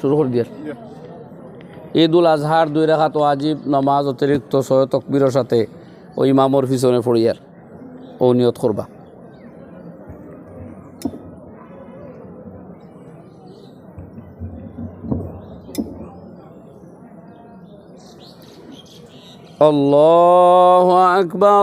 শুরু করে দিয়ে ঈদ উল আজহার দুই রেখাত ওয়াজিব নমাজ অতিরিক্ত ছয় তকবীরের সাথে ওই ইমামর পিছনে পড়িয়ার ও নিয়ত করবা الله أكبر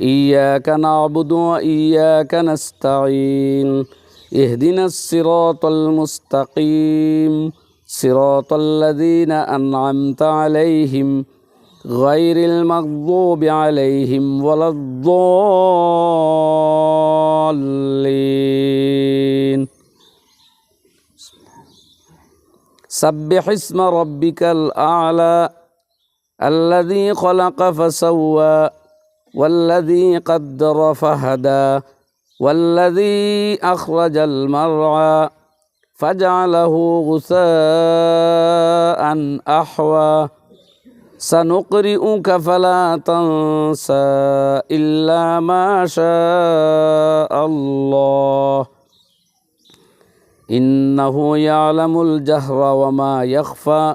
إياك نعبد وإياك نستعين. اهدنا الصراط المستقيم. صراط الذين أنعمت عليهم غير المغضوب عليهم ولا الضالين. سبح اسم ربك الأعلى الذي خلق فسوى. والذي قدر فهدى والذي أخرج المرعى فجعله غثاء أحوى. سنقرئك فلا تنسى إلا ما شاء الله. إنه يعلم الجهر وما يخفى.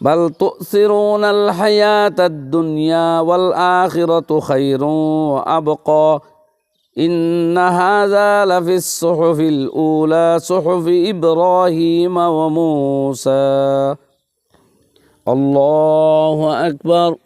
بل تؤثرون الحياة الدنيا والآخرة خير وأبقى. إن هذا لفي الصحف الأولى صحف إبراهيم وموسى. الله أكبر.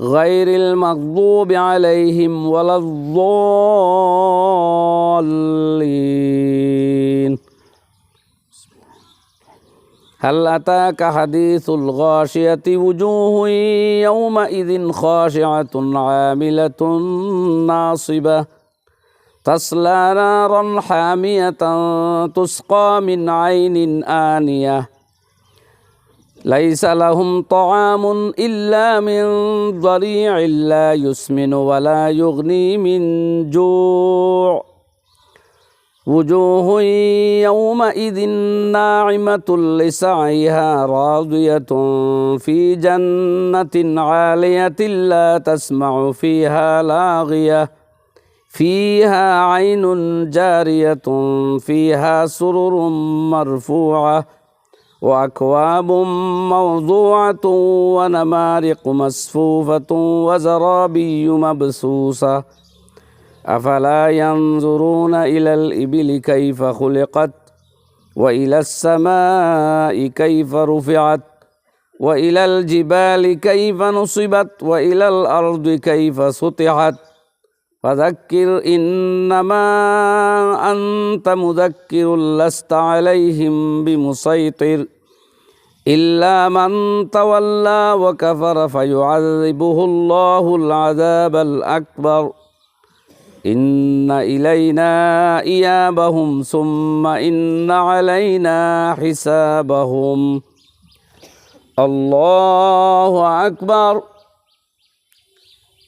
غير المغضوب عليهم ولا الضالين. هل أتاك حديث الغاشية وجوه يومئذ خاشعة عاملة ناصبة؟ تصلى نارا حامية تسقى من عين آنية. ليس لهم طعام إلا من ضريع لا يسمن ولا يغني من جوع. وجوه يومئذ ناعمة لسعيها راضية في جنة عالية لا تسمع فيها لاغية. فيها عين جارية فيها سرر مرفوعة. وأكواب موضوعة ونمارق مصفوفة وزرابي مبسوسة. أفلا ينظرون إلى الإبل كيف خلقت؟ وإلى السماء كيف رفعت؟ وإلى الجبال كيف نصبت؟ وإلى الأرض كيف سطحت؟ فذكر إنما أنت مذكر لست عليهم بمسيطر إلا من تولى وكفر فيعذبه الله العذاب الأكبر إن إلينا إيابهم ثم إن علينا حسابهم الله أكبر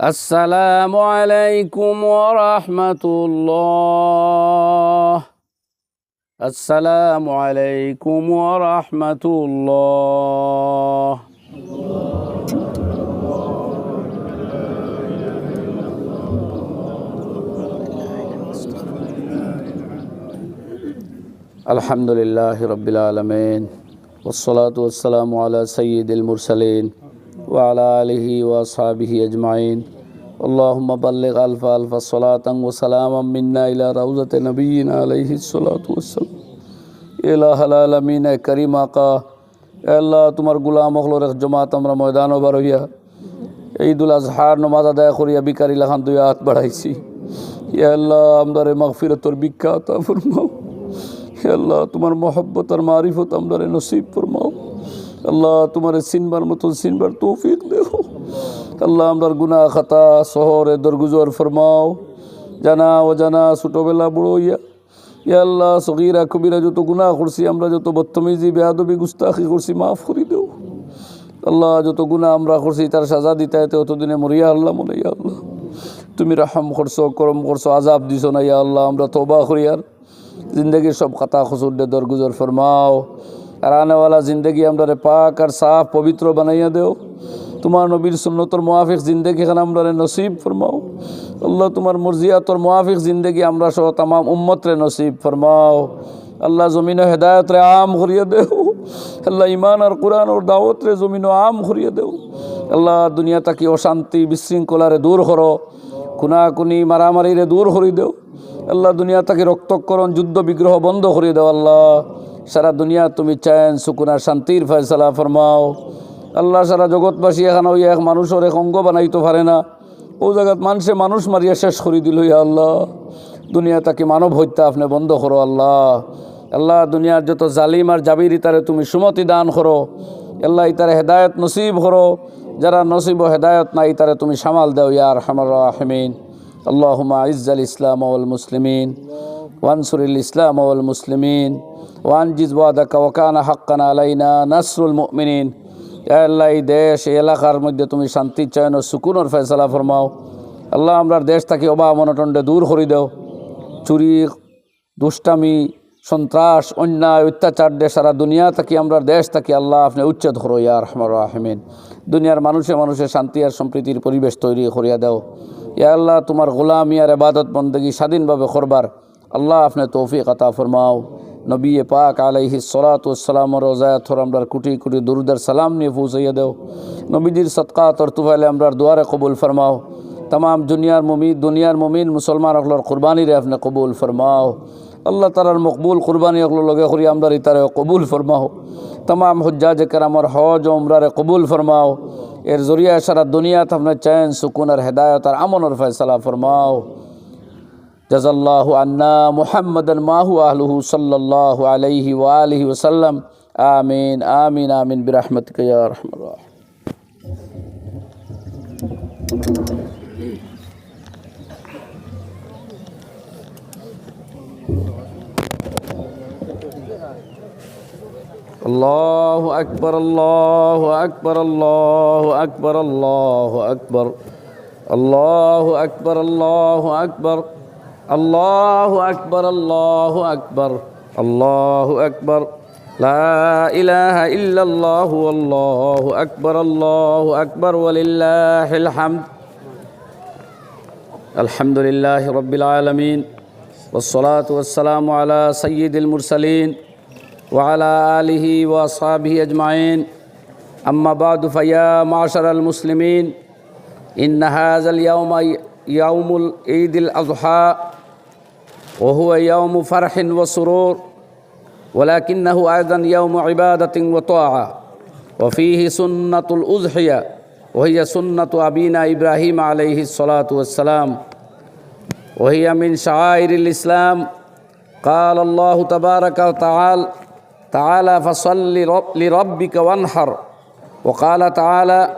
السلام عليكم ورحمة الله. السلام عليكم ورحمة الله. الحمد لله رب العالمين. والصلاة والسلام على سيد المرسلين وعلى آله وأصحابه أجمعين اللهم بلغ ألف ألف صلاة وسلاما منا إلى روضة نبينا عليه الصلاة والسلام إله العالمين كريم آقا আল্লাহ তোমার গুলাম হলোর এক জমাত আমরা ময়দানও বার হইয়া ঈদুল আজহার নমাজ আদায় করিয়া বিকারি লাখান দুই হাত বাড়াইছি ইয়া আল্লাহ আমদারে মাগফিরতর বিখ্যাত ফরমাও হে আল্লাহ তোমার মহব্বত আর মারিফত আমদারে নসিব ফরমাও আল্লাহ, তোমার সিনবার মতন সিনবার তৌফিক দেও। আল্লাহ, আমরার গুনাহ খাতা শহরে দরগুজর ফরমাও। জানা ও জানা ছোটোবেলা বুড়ো ইয়া ইয়া আল্লাহ, সগিরা কবিরা যত গুনাহ করছি, আমরা যত বদতমিজি, বেয়াদবি, গুস্তাখি করছি, মাফ করি দেও। আল্লাহ, যত গুনাহ আমরা করছি, তার সাজা দিতে অতদিনে মরিয়া আল্লাহ মনে, ইয়া আল্লাহ। তুমি রাহাম করছ, করম করছ আজাব দিছো না, ইয়া আল্লাহ। আমরা তোবা করি আর। জিন্দগির সব খাতা খসুর দরগুজর ফরমাও। আর আনেওয়ালা জিন্দগি আমরা পাক আর সাফ, পবিত্র বানাইয়া দেও। তোমার নবীর সুন্নতর মোয়াফিক জিন্দগি খান আমরা নসিব ফরমাও। আল্লাহ তোমার মর্জিয়াতর মোয়াফিক জিন্দগি আমরা সহ তাম উম্মত রে নসিব ফরমাও। আল্লাহ জমিন হেদায়ত রে আম করিয়ে দেও। আল্লাহ ইমান আর কোরআন ওর দাওয়াত রে জমিন আম করিয়ে দেও। আল্লাহ দুনিয়া তাকি অশান্তি বিশৃঙ্খলারে দূর করো। খুনাখুনি মারামারিরে দূর করি দেও। আল্লাহ দুনিয়া তাকে রক্তকরণ, যুদ্ধ বিগ্রহ বন্ধ করিয়ে দেও আল্লাহ। সারা দুনিয়া তুমি চান সুকুনার শান্তির ফয়সলা ফরমাও। আল্লাহ সারা জগৎবাসী এখন ওই এক মানুষের এক অঙ্গ বানাইতে পারে না। ও জায়গাত মানুষে মানুষ মারিয়া শেষ করে দিল ইয়া আল্লাহ। দুনিয়া তাকে মানব হত্যা? আপনি বন্ধ করো আল্লাহ। আল্লাহ, দুনিয়ার যত জালিম আর জাবির ইতারে তুমি সুমতি দান করো। আল্লাহ, ইতারে হেদায়ত নসিব করো। যারা নসিব হেদায়ত না ইতারে তুমি সামাল দাও ইয়ার হামার আহমিন আল্লাহ ইজ্জাল ইসলাম আল মুসলিমিন। ওয়ানসুরুল ইসলাম আল মুসলিমিন। ওয়ানজিজ ওয়াদাকা ওকানা হাক্কান আলাইনা নাসরুল মুমিনিন আল্লাহ, এই দেশ, এই এলাকার মধ্যে তুমি শান্তি চয়ন ও সুকুনর ফেসলা ফরমাও। আল্লাহ, আমরা দেশ থাকি অভাব অনটনটা দূর করে দেও। চুরি, দুষ্টামি, সন্ত্রাস, অন্যায়, অত্যাচার দে সারা দুনিয়া থাকি আমরা দেশ থাকি আল্লাহ আপনি উচ্ছেদ করো, ইয়া রহমার রাহমিন। দুনিয়ার মানুষে মানুষে শান্তি আর সম্প্রীতির পরিবেশ তৈরি করিয়া দেও। ইয়া আল্লাহ, তোমার গোলাম আর আবাদত বন্দেগী স্বাধীনভাবে করবার আল্লাহ আপনি তৌফিক আতা ফরমাও। নবী পাক আলাইহি সলাতাম রোজায় থর আমরার কুটি কুটি দুরুদার সালাম নিয়ে পৌঁছাইয়া দেও। নবীজির সৎকা তরতুফাইলে আমরার দুয়ারে কবুল ফরমাও। তাম দুনিয়ার মমিন দুনিয়ার মমিন মুসলমান অকলর কুরবানিরে আপনি কবুল ফরমাও। আল্লাহ তালার মকবুল কুরবানি অকল লগে করি আমরার ইতারে কবুল ফরমাও। তাম হজ্জাজ কেরামর হজ ওমরারে কবুল ফরমাও। এর জরিয়া সারা দুনিয়াত আপনার চয়ন, সুকুন আর হেদায়ত আর আমন ফয়সলা ফরমাও। جزا الله عنا محمدا ما هو أهله صلى الله عليه وآله وسلم آمين آمين آمين برحمتك يا رحم الله الله أكبر الله أكبر الله أكبر الله أكبر الله أكبر الله أكبر, الله أكبر الله أكبر الله أكبر لا إله إلا الله والله أكبر الله أكبر ولله الحمد. الحمد لله رب العالمين والصلاة والسلام على سيد المرسلين وعلى آله وأصحابه أجمعين. أما بعد فيا معشر المسلمين إن هذا اليوم يوم عيد الأضحى وهو يوم فرح وسرور ولكنه أيضا يوم عبادة وطاعة وفيه سنة الأضحية وهي سنة أبينا إبراهيم عليه الصلاة والسلام وهي من شعائر الإسلام قال الله تبارك وتعالى تعالى فصل لرب- لربك وانحر وقال تعالى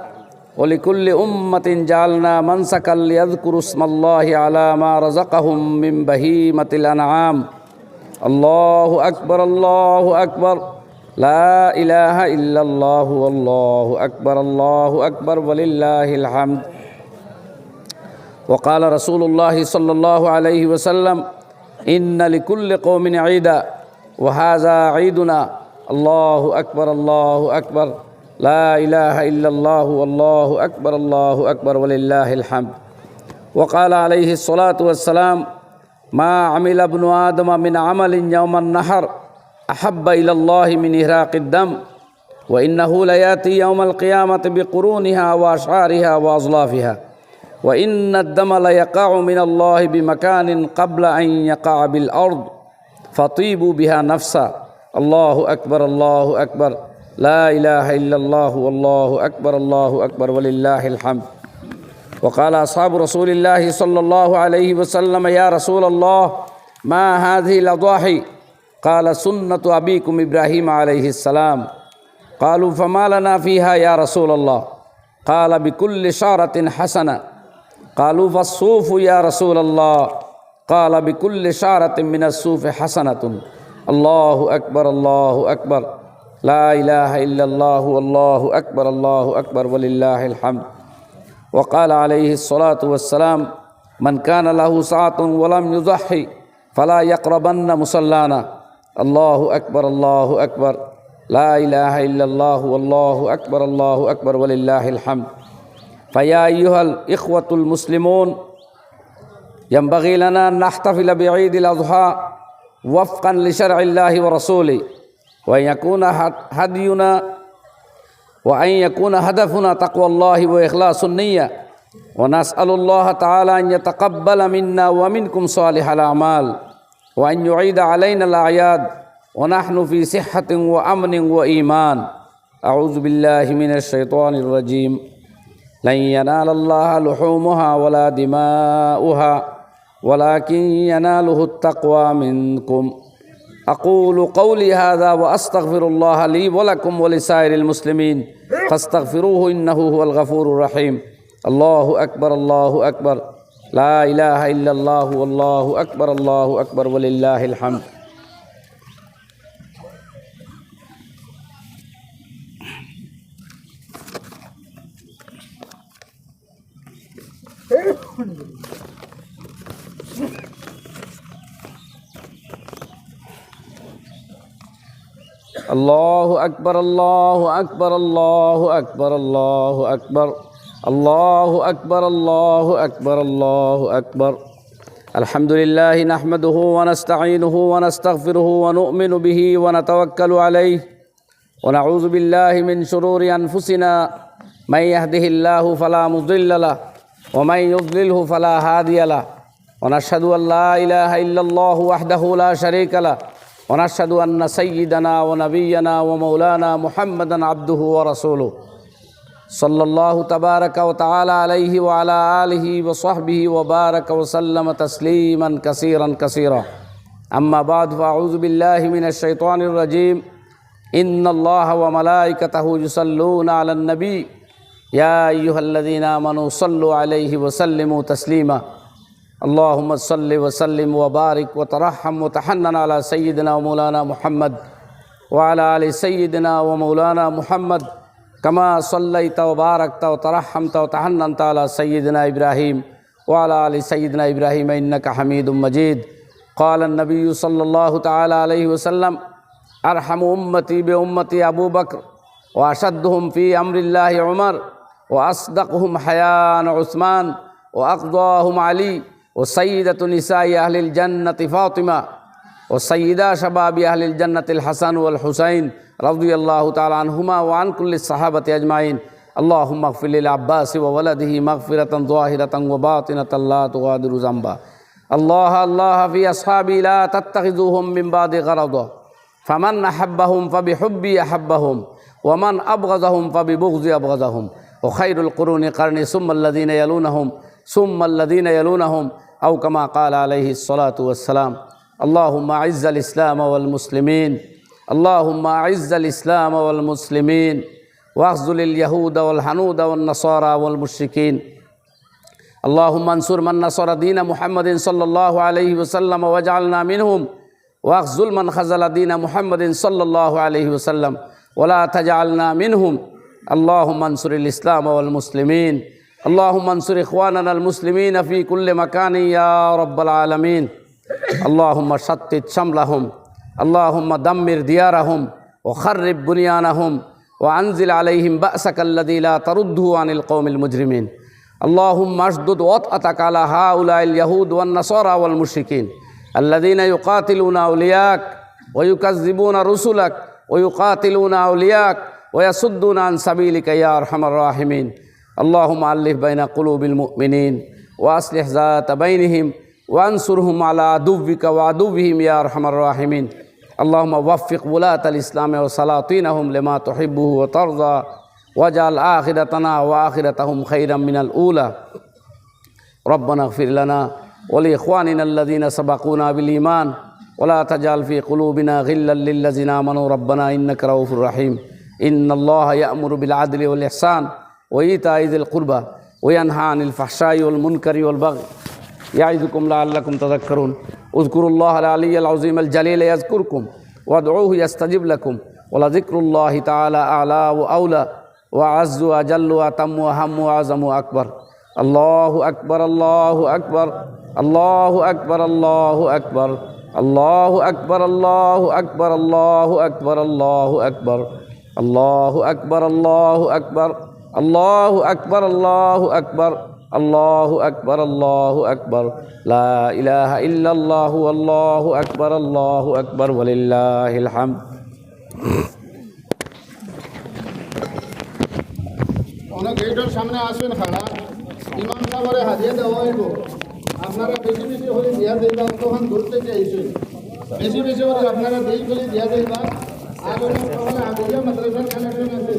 ولكل أمة جعلنا منسكا ليذكروا اسم الله على ما رزقهم من بهيمة الأنعام. الله أكبر الله أكبر. لا إله إلا الله والله أكبر الله أكبر ولله الحمد. وقال رسول الله صلى الله عليه وسلم إن لكل قوم عيدا وهذا عيدنا. الله أكبر الله أكبر. لا إله إلا الله والله أكبر الله أكبر ولله الحمد. وقال عليه الصلاة والسلام ما عمل ابن آدم من عمل يوم النحر أحب إلى الله من إهراق الدم وإنه ليأتي يوم القيامة بقرونها وأشعارها وأظلافها وإن الدم ليقع من الله بمكان قبل أن يقع بالأرض فطيبوا بها نفسا. الله أكبر الله أكبر. لا إله إلا الله والله أكبر الله أكبر ولله الحمد. وقال أصحاب رسول الله صلى الله عليه وسلم يا رسول الله ما هذه الأضاحي؟ قال سنة أبيكم إبراهيم عليه السلام. قالوا فما لنا فيها يا رسول الله؟ قال بكل شارة حسنة. قالوا فالصوف يا رسول الله. قال بكل شارة من الصوف حسنة. الله أكبر الله أكبر. لا إله إلا الله والله أكبر الله أكبر ولله الحمد. وقال عليه الصلاة والسلام من كان له ساعة ولم يضحي فلا يقربن مصلانا. الله أكبر الله أكبر. لا إله إلا الله والله أكبر الله أكبر ولله الحمد. فيا أيها الإخوة المسلمون ينبغي لنا أن نحتفل بعيد الأضحى وفقا لشرع الله ورسوله. وأن يكون هدينا وأن يكون هدفنا تقوى الله وإخلاص النية. ونسأل الله تعالى أن يتقبل منا ومنكم صالح الأعمال. وأن يعيد علينا الأعياد. ونحن في صحة وأمن وإيمان. أعوذ بالله من الشيطان الرجيم. لن ينال الله لحومها ولا دماؤها. ولكن يناله التقوى منكم. أقول قولي هذا وأستغفر الله لي ولكم ولسائر المسلمين. فاستغفروه إنه هو الغفور الرحيم. الله أكبر الله أكبر. لا إله إلا الله والله أكبر الله أكبر ولله الحمد. الله أكبر الله أكبر الله أكبر الله أكبر الله أكبر الله أكبر الله أكبر الحمد لله نحمده ونستعينه ونستغفره ونؤمن به ونتوكل عليه ونعوذ بالله من شرور أنفسنا من يهده الله فلا مضل له ومن يضلله فلا هادي له ونشهد أن لا إله إلا الله وحده لا شريك له ونشهد أن سيدنا ونبينا ومولانا محمدا عبده ورسوله. صلى الله تبارك وتعالى عليه وعلى آله وصحبه وبارك وسلم تسليما كثيرا كثيرا. أما بعد فأعوذ بالله من الشيطان الرجيم. إن الله وملائكته يصلون على النبي. يا أيها الذين آمنوا صلوا عليه وسلموا تسليما. اللهم صل وسلم وبارك وترحم وتحنن على سيدنا ومولانا محمد وعلى آل سيدنا ومولانا محمد كما صليت وباركت وترحمت وتحننت على سيدنا إبراهيم وعلى آل سيدنا إبراهيم إنك حميد مجيد. قال النبي صلى الله تعالى عليه وسلم أرحم أمتي بأمتي أبو بكر وأشدهم في أمر الله عمر وأصدقهم حياء عثمان وأقضاهم علي ও সঈদাতুল ইসাই আহলিল জান্নাতি ফাতিমা, ও সঈদা শাবাবি আহলিল জান্নাতিল হাসান ওয়াল হুসাইন রাউদুল্লাহ তাল আনহুমা ওয়ানকুল্লি সাহাবাতি আজমাইন। আল্লাহ মকফিল আব্বাস ওলাদিহি মকফিরতন দোয়াহিরতং ওবাতিনত আল্লাহ তোয়াদুর জাম্বা আল্লাহ আল্লাহ ফি আসহাবি লা তাত্তাখিজুহুম মিন বাদি গারাদা। ফামান আহাব্বাহুম ফাবিহুব্বি আহাব্বাহুম ওয়ামান আবগাজাহুম ফাবিবুগজি আবগাজাহুম। ও খাইরুল কুরুনি কারনি সুম্মাল্লাযীনা ইয়ালুনাহুম। ثم الذين يلونهم أو كما قال عليه الصلاة والسلام اللهم أعز الإسلام والمسلمين اللهم أعز الإسلام والمسلمين وأخذل اليهود والحنود والنصارى والمشركين. اللهم انصر من نصر دين محمد صلى الله عليه وسلم واجعلنا منهم وأخذل من خذل دين محمد صلى الله عليه وسلم ولا تجعلنا منهم. اللهم انصر الإسلام والمسلمين اللهم انصر إخواننا المسلمين في كل مكان يا رب العالمين. اللهم شتت شملهم. اللهم دمر ديارهم. وخرب بنيانهم. وأنزل عليهم بأسك الذي لا ترده عن القوم المجرمين. اللهم اشدد وطأتك على هؤلاء اليهود والنصارى والمشركين. الذين يقاتلون أولياك ويكذبون رسلك ويقاتلون أولياك ويصدون عن سبيلك يا أرحم الراحمين. اللهم ألف بين قلوب المؤمنين وأصلح ذات بينهم وانصرهم على عدوك وعدوهم يا أرحم الراحمين. اللهم وفق ولاة الإسلام وسلاطينهم لما تحبه وترضى واجعل آخرتنا وآخرتهم خيرا من الأولى. ربنا اغفر لنا ولإخواننا الذين سبقونا بالإيمان ولا تجعل في قلوبنا غلا للذين آمنوا. ربنا إنك رؤوف رحيم. إن الله يأمر بالعدل والإحسان وإيتاء ذي القربى وينهى عن الفحشاء والمنكر والبغي. يعظكم لعلكم تذكرون. اذكروا الله العلي العظيم الجليل يذكركم وادعوه يستجب لكم. ولذكر الله تعالى أعلى وأولى وأعز وأجل وأتم وأهم وأعظم وأكبر. الله أكبر الله أكبر الله أكبر الله أكبر الله أكبر الله أكبر الله أكبر الله أكبر الله أكبر الله أكبر. আল্লাহ আকবর আল্লাহ আকবর আল্লাহ আকবর আল্লাহ আকবর। লাহ ইহু আল্লাহ আকবর আল্লাহ আকবর বলিল্লাহাম অনেক গেটের সামনে আসবেন খাড়া ইমাম সাহেবরে হাজিয়ে দেওয়া হইব। আপনারা বেশি বেশি হলে দিয়া দিবেন তখন দূর থেকে বেশি বেশি হলে আপনারা দেই ফেলে দিয়া দিবেন আর অনেক মাদ্রাসার কানেকশন আছে।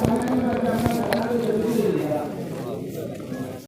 సహాయం